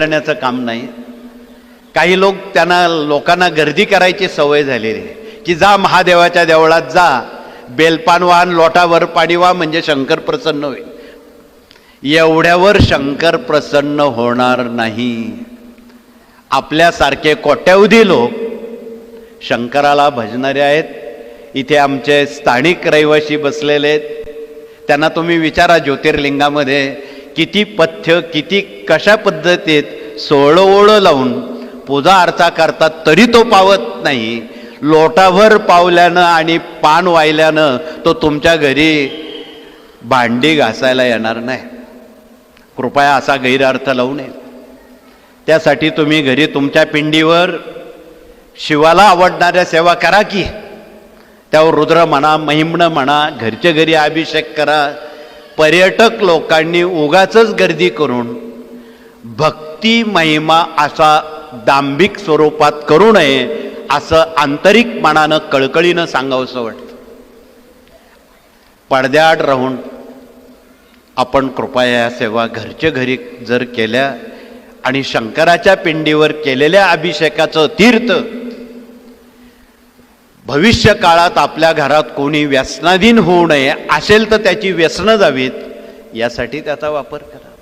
करण्याचं काम नाही. काही लोक त्यांना लोकांना गर्दी करायची सवय झालेली आहे. की जा महादेवाच्या देवळात जा. बेलपान वाहन लोटावर पाणी वा म्हणजे शंकर प्रसन्न होईल. एवढ्यावर शंकर प्रसन्न होणार नाही. आपल्यासारखे कोट्यावधी लोक शंकराला भजणारे आहेत. इथे आमचे स्थानिक रहिवासी बसलेले आहेत. त्यांना तुम्ही विचारा ज्योतिर्लिंगामध्ये. किती पथ्य किती कशा पद्धतीत सोळं ओळं लावून पूजा अर्चा करतात तरी तो पावत नाही. लोटाभर पावल्यानं आणि पान वाहिल्यानं तो तुमच्या घरी भांडी घासायला येणार नाही. कृपया असा गैरअर्थ लावू नये. त्यासाठी तुम्ही घरी तुमच्या पिंडीवर शिवाला आवडणाऱ्या सेवा करा की. त्यावर रुद्र म्हणा महिमणं म्हणा घरच्या घरी अभिषेक करा. पर्यटक लोकांनी उगाच गर्दी करून भक्ती महिमा असा दांभिक स्वरूपात करू नये असं आंतरिक मनानं कळकळीनं सांगावंसं वाटतं. पडद्याआड राहून आपण कृपया या सेवा घरच्या घरी जर केल्या आणि शंकराच्या पिंडीवर केलेल्या अभिषेकाचं तीर्थ भविष्य काळात आपल्या घरात कोणी व्यसनाधीन होऊ नये असेल तर त्याची व्यसनं जावीत यासाठी त्याचा वापर करा.